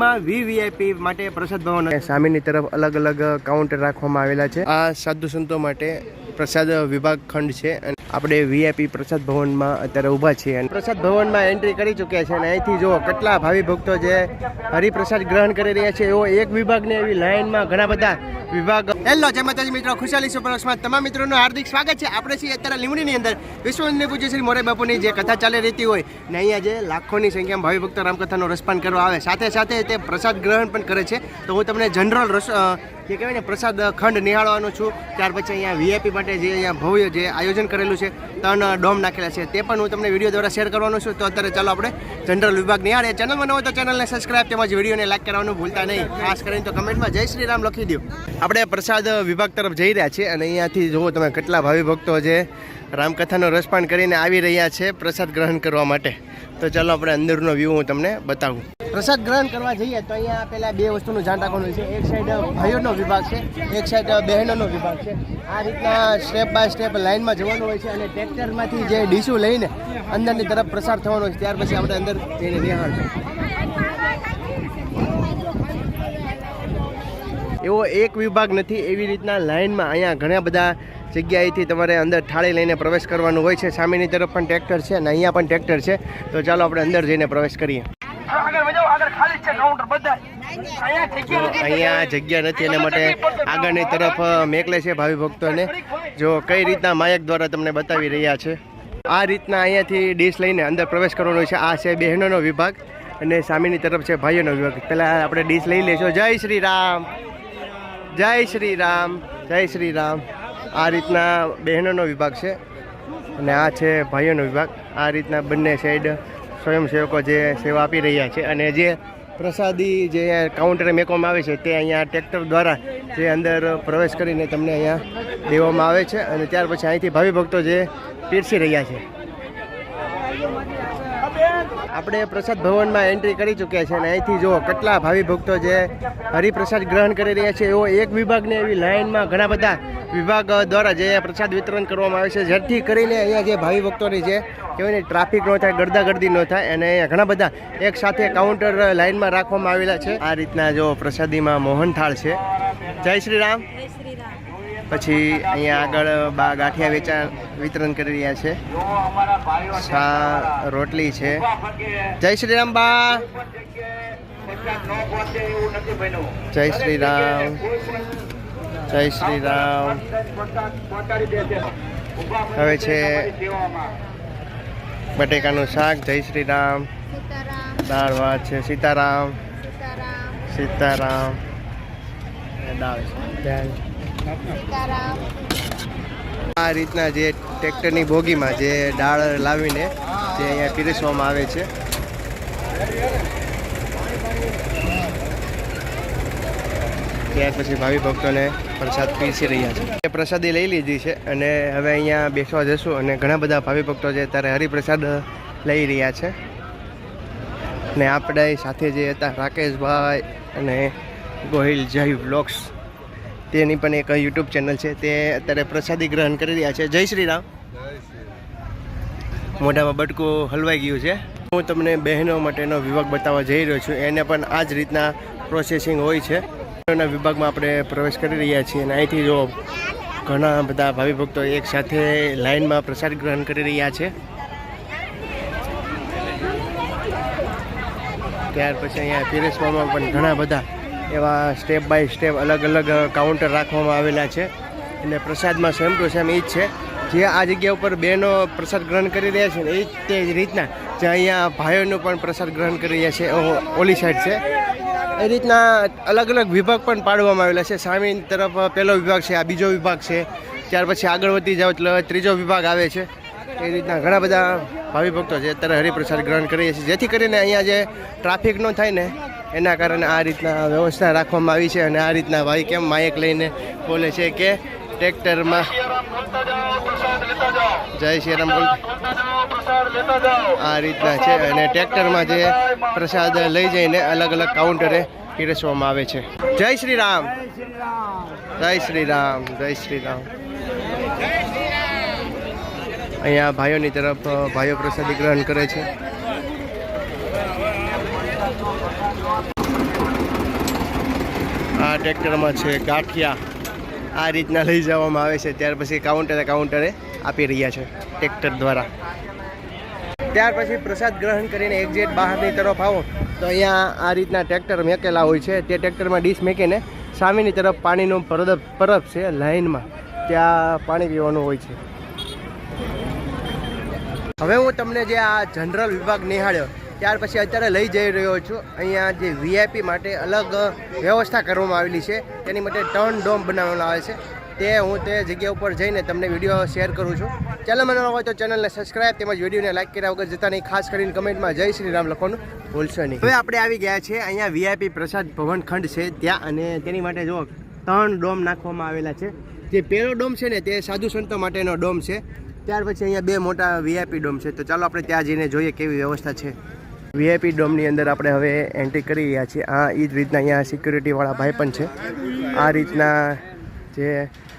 વિભાગમાં વીવીઆઈપી માટે પ્રસાદ ભવન સામેની તરફ અલગ અલગ કાઉન્ટર રાખવામાં આવેલા છે. આ સાધુ સંતો માટે પ્રસાદ વિભાગ ખંડ છે અને આપણે વીઆઈપી પ્રસાદ ભવનમાં અત્યારે ઊભા છીએ અને પ્રસાદ ભવનમાં એન્ટ્રી કરી ચૂક્યા છે અને અહીંથી જુઓ કેટલા ભાવિ ભક્તો જે હરિપ્રસાદ ગ્રહણ કરી રહ્યા છે. એવો એક વિભાગને એવી લાઇનમાં ઘણા બધા વિભાગ હેલો જય માતાજી મિત્રો. ખુશાલી સુપરક્ષમાં તમામ મિત્રોનું હાર્દિક સ્વાગત છે. આપણે છીએ અત્યારે લીમડીની અંદર. વિશ્વ હિન્દુ પૂજ્ય શ્રી મોરે બાપુની જે કથા ચાલી રહેતી હોય ને અહીંયા જે લાખોની સંખ્યામાં ભાવિ ભક્તો રામકથાનું રસપાન કરવા આવે. સાથે સાથે તે પ્રસાદ ગ્રહણ પણ કરે છે. તો હું તમને જનરલ રસ જે કહેવાય ને, પ્રસાદ ખંડ નિહાળવાનો છું. ત્યાર પછી અહીંયા વીઆઈપી માટે જે અહીંયા ભવ્ય જે આયોજન કરેલું છે, ત્રણ ડોમ નાખેલા છે, તે પણ હું તમને વીડિયો દ્વારા શેર કરવાનો છું. તો અત્યારે ચાલો આપણે જનરલ વિભાગ નિહાળીએ. ચેનલમાં ન હોય તો ચેનલને સબસ્ક્રાઈબ તેમજ વિડીયોને લાઈક કરવાનું ભૂલતા નહીં. ખાસ કરીને તો કમેન્ટમાં જય શ્રી રામ લખી દો આપણે પ્રસાદ વિભાગ તરફ જઈ રહ્યા છીએ અને અહીંયાથી જુઓ તમે કેટલા ભાવિ ભક્તો જે રામકથાનો રસપાન કરીને આવી રહ્યા છે પ્રસાદ ગ્રહણ કરવા માટે. તો ચાલો આપણે અંદરનો વ્યૂ હું તમને બતાવું. પ્રસાદ ગ્રહણ કરવા જઈએ તો અહીંયા પહેલાં બે વસ્તુનું ધ્યાન રાખવાનું છે. એક સાઈડ ભાઈઓનો વિભાગ છે, એક સાઈડ બહેનોનો વિભાગ છે. આ રીતના સ્ટેપ બાય સ્ટેપ લાઇનમાં જવાનું હોય છે અને ટ્રેક્ટરમાંથી જે ડીશું લઈને અંદરની તરફ પ્રસાર થવાનો છે, ત્યાર પછી આપણે અંદર જઈને નિહાળશું એવો એક વિભાગ નથી, એવી રીતના લાઇનમાં અહીંયા ઘણા બધા જગ્યાએથી તમારે અંદર થાળી લઈને પ્રવેશ કરવાનું હોય છે. સામેની તરફ પણ ટ્રેક્ટર છે અને અહીંયા પણ ટ્રેક્ટર છે. તો ચાલો આપણે અંદર જઈને પ્રવેશ કરીએ આગળ વધો આગળ ખાલી જ છે કાઉન્ટર બધા અહીંયા જગ્યા નથી. અહીંયા જગ્યા નથી એના માટે આગળની તરફ મેકલે છે ભાવિ ભક્તોને. જો કઈ રીતના માયક દ્વારા તમને બતાવી રહ્યા છે? આ રીતના અહીંયાથી ડીશ લઈને અંદર પ્રવેશ કરવાનો છે. આ છે બહેનોનો વિભાગ અને સામેની તરફ છે ભાઈઓનો વિભાગ. પહેલાં આપણે ડીશ લઈ લેશો. જય શ્રી રામ. જય શ્રી રામ. જય શ્રી રામ. આ રીતના બહેનોનો વિભાગ છે અને આ છે ભાઈઓનો વિભાગ. આ રીતના બંને સાઈડ સ્વયંસેવકો જે સેવા આપી રહ્યા છે અને જે પ્રસાદી જે કાઉન્ટરે મેકવામાં આવે છે તે અહીંયા ટ્રેક્ટર દ્વારા જે અંદર પ્રવેશ કરીને તમને અહીંયા દેવામાં આવે છે. અને ત્યાર પછી અહીંથી ભાવિ ભક્તો જે પીરસી રહ્યા છે. આપણે પ્રસાદ ભવનમાં એન્ટ્રી કરી ચૂક્યા છે અને અહીંથી જો કેટલા ભાવિ ભક્તો જે હરિપ્રસાદ ગ્રહણ કરી રહ્યા છે. એવો એક વિભાગને એવી લાઇનમાં ઘણા બધા વિભાગ દ્વારા જે પ્રસાદ વિતરણ કરવામાં આવે છે. જેથી કરીને અહીંયા જે ભાવિ ભક્તોની જે કહેવાય ટ્રાફિક ન થાય, ગરદાગર્દી ન થાય અને અહીંયા ઘણા બધા એક સાથે કાઉન્ટર લાઇનમાં રાખવામાં આવેલા છે. આ રીતના જો પ્રસાદીમાં મોહનથાળ છે. જય શ્રી રામ. પછી અહીંયા આગળ બા ગાંઠિયા વેચાણ વિતરણ કરી રહ્યા છે. સા રોટલી છે. જય શ્રી રામ બા. જય શ્રી રામ. જય શ્રી રામ. હવે છે બટેકાનું શાક. જય શ્રી રામ. દાળ ભાત છે. સીતારામ. સીતારામ. દાળ. આ રીતના જે ટ્રેક્ટરની બોગીમાં જે દાળ લાવીને જે અહીંયા પીરસવામાં આવે છે. ત્યાર પછી ભાવિ ભક્તોને પ્રસાદ પીરસી રહ્યા છે. પ્રસાદી લઈ લીધી છે અને હવે અહીંયા બેસવા જશું અને ઘણા બધા ભાવિ ભક્તો છે ત્યારે હરિપ્રસાદ લઈ રહ્યા છે. ને આપણે સાથે જે હતા રાકેશભાઈ અને ગોહિલ જય વ્લોગ્સ તેની પણ એક યુટ્યુબ ચેનલ છે. તે અત્યારે પ્રસાદી ગ્રહણ કરી રહ્યા છે. જય શ્રી રામ મોઢામાં બટકું હલવાઈ ગયું છે. હું તમને બહેનો માટેનો વિભાગ બતાવવા જઈ રહ્યો છું. એને પણ આ જ રીતના પ્રોસેસિંગ હોય છે. બહેનોના વિભાગમાં આપણે પ્રવેશ કરી રહ્યા છીએ અને અહીંથી જો ઘણા બધા ભાવિ ભક્તો એક લાઇનમાં પ્રસાદ ગ્રહણ કરી રહ્યા છે. ત્યાર પછી અહીંયા પીરસવામાં પણ ઘણા બધા એવા સ્ટેપ બાય સ્ટેપ અલગ અલગ કાઉન્ટર રાખવામાં આવેલા છે. અને પ્રસાદમાં સેમ ટુ સેમ એ જ છે. જે આ જગ્યા ઉપર બહેનો પ્રસાદ ગ્રહણ કરી રહ્યા છે ને એ જ તે જ રીતના જે અહીંયા ભાઈઓનું પણ પ્રસાદ ગ્રહણ કરી રહ્યા છે. ઓલી સાઈડ છે. એ રીતના અલગ અલગ વિભાગ પણ પાડવામાં આવેલા છે. સામેની તરફ પહેલો વિભાગ છે, આ બીજો વિભાગ છે. ત્યાર પછી આગળ વધી જાવ એટલે ત્રીજો વિભાગ આવે છે. એ રીતના ઘણા બધા ભાવિ ભક્તો છે અત્યારે હરિપ્રસાદ ગ્રહણ કરીએ છીએ જેથી કરીને અહીંયા જે ટ્રાફિક ન થાય ને એના કારણે આ રીતના વ્યવસ્થા રાખવામાં આવી છે અને આ રીતના ભાઈ કેમ માયક લઈને બોલે છે કે ટ્રેક્ટરમાં જય શ્રી રામ આ રીતના છે અને ટ્રેક્ટરમાં જે પ્રસાદ લઈ જઈને અલગ અલગ કાઉન્ટરે પીરસવામાં આવે છે. જય શ્રી રામ જય શ્રી રામ જય શ્રી રામ અહીંયા ભાઈઓની તરફ ભાઈઓ પ્રસાદી ગ્રહણ કરે છે. આ ટ્રેક્ટરમાં છે ગાંઠિયા. આ રીતના લઈ જવામાં આવે છે. ત્યાર પછી કાઉન્ટરે કાઉન્ટરે આપી રહ્યા છે ટ્રેક્ટર દ્વારા. ત્યાર પછી પ્રસાદ ગ્રહણ કરીને એક્ઝેટ બહારની તરફ આવો. તો અહીંયા આ રીતના ટ્રેક્ટર મેકેલા હોય છે. તે ટ્રેક્ટરમાં ડીશ મેકીને સામેની તરફ પાણીનો પરબ પરબ છે લાઇનમાં ત્યાં પાણી પીવાનું હોય છે. હવે હું તમને જે આ જનરલ વિભાગ નિહાળ્યો ત્યાર પછી અત્યારે લઈ જઈ રહ્યો છું. અહીંયા જે વીઆઈપી માટે અલગ વ્યવસ્થા કરવામાં આવેલી છે. તેની માટે ટર્ન ડોમ બનાવવામાં આવે છે. તે હું તે જગ્યા ઉપર જઈને તમને વીડિયો શેર કરું છું. ચેનલ મને હોય તો ચેનલને સબસ્ક્રાઈબ તેમજ વિડીયોને લાઈક કર્યા વગર જતા નહીં. ખાસ કરીને કમેન્ટમાં જય શ્રી રામ લખવાનું ભૂલશો નહીં. હવે આપણે આવી ગયા છે. અહીંયા વીઆઈપી પ્રસાદ ભવન ખંડ છે ત્યાં અને તેની માટે જો ત્રણ ડોમ નાખવામાં આવેલા છે. જે પહેલો ડોમ છે ને તે સાધુ સંતો માટેનો ડોમ છે. ત્યાર પછી અહીંયા બે મોટા વીઆઈપી ડોમ છે. તો ચાલો આપણે ત્યાં જઈને જોઈએ કેવી વ્યવસ્થા છે. વીઆઈપી ડોમની અંદર આપણે હવે એન્ટ્રી કરી રહ્યા છીએ. આ એ જ રીતના અહીંયા સિક્યુરિટીવાળા ભાઈ પણ છે. આ રીતના જે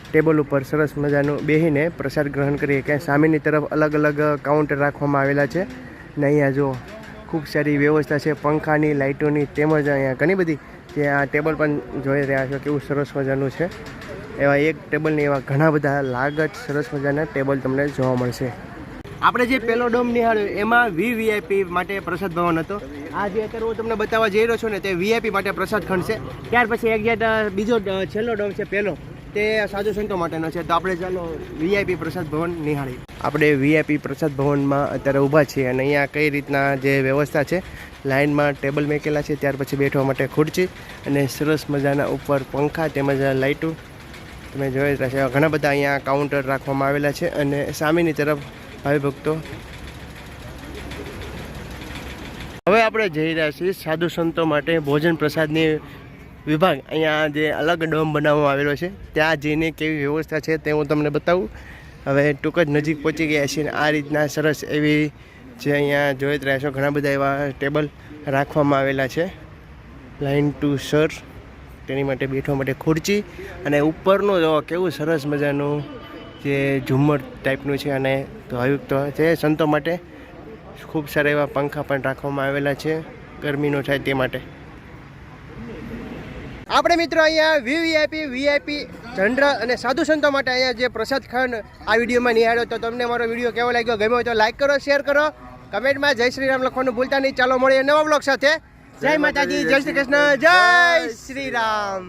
ટેબલ ઉપર સરસ મજાનું બેસીને પ્રસાદ ગ્રહણ કરીએ કે સામેની તરફ અલગ અલગ કાઉન્ટર રાખવામાં આવેલા છે. ને અહીંયા જો ખૂબ સારી વ્યવસ્થા છે. પંખાની, લાઇટોની તેમજ અહીંયા ઘણી બધી જે આ ટેબલ પણ જોઈ રહ્યા છો. કેવું સરસ મજાનું છે. એવા એક ટેબલની એવા ઘણા બધા લાગત સરસ મજાના ટેબલ તમને જોવા મળશે. આપણે જે પેલો ડોમ નિહાળ્યો, એમાં વીવીઆઈપી માટે પ્રસાદ ભવન હતો. આ જે અત્યારે હું તમને બતાવવા જઈ રહ્યો છું ને, તે વીઆઈપી માટે પ્રસાદ ખંડ છે. ત્યાર પછી એક્ઝેક્ટ બીજો છેલ્લો ડોમ છે પહેલો, તે સાધુ સંતો માટેનો છે. તો આપણે ચાલો વીઆઈપી પ્રસાદ ભવન નિહાળી આપણે વીઆઈપી પ્રસાદ ભવનમાં અત્યારે ઊભા છીએ અને અહીંયા કઈ રીતના જે વ્યવસ્થા છે, લાઇનમાં ટેબલ મેકેલા છે, ત્યાર પછી બેઠવા માટે ખુરચી અને સરસ મજાના ઉપર પંખા તેમજ લાઇટો. તમે જોઈ રહ્યા છો, ઘણા બધા અહીંયા કાઉન્ટર રાખવામાં આવેલા છે અને સામેની તરફ ભાવિ ભક્તો. હવે આપણે જઈ રહ્યા છીએ સાધુ સંતો માટે ભોજન પ્રસાદની વિભાગ. અહીંયા જે અલગ ડોમ બનાવવામાં આવેલો છે, ત્યાં જઈને કેવી વ્યવસ્થા છે તે હું તમને બતાવું. હવે ટૂંક જ નજીક પહોંચી ગયા છીએ આ રીતના સરસ એવી જે અહીંયા જોઈ જ રહ્યા છો, ઘણા બધા એવા ટેબલ રાખવામાં આવેલા છે. લાઇન ટુ સર, તેની માટે બેઠવા માટે ખુરચી અને ઉપરનું જો કેવું સરસ મજાનું જે ઝુમ્મર ટાઈપનું છે અને તો છે. સંતો માટે ખૂબ સારા એવા પંખા પણ રાખવામાં આવેલા છે. ગરમીનો થાય તે માટે. આપણે મિત્રો અહીંયા વીવીઆઈપી વીઆઈપી જનરલ અને સાધુ સંતો માટે અહીંયા જે પ્રસાદ ખંડ આ વિડીયોમાં નિહાળ્યો તો તમને મારો વીડિયો કેવો લાગ્યો, ગમ્યો હોય તો લાઈક કરો શેર કરો. કમેન્ટમાં જય શ્રી રામ લખવાનું ભૂલતા નહીં. ચાલો મળીએ નવા બ્લોગ સાથે. જય માતાજી, જય શ્રી કૃષ્ણ, જય શ્રી રામ.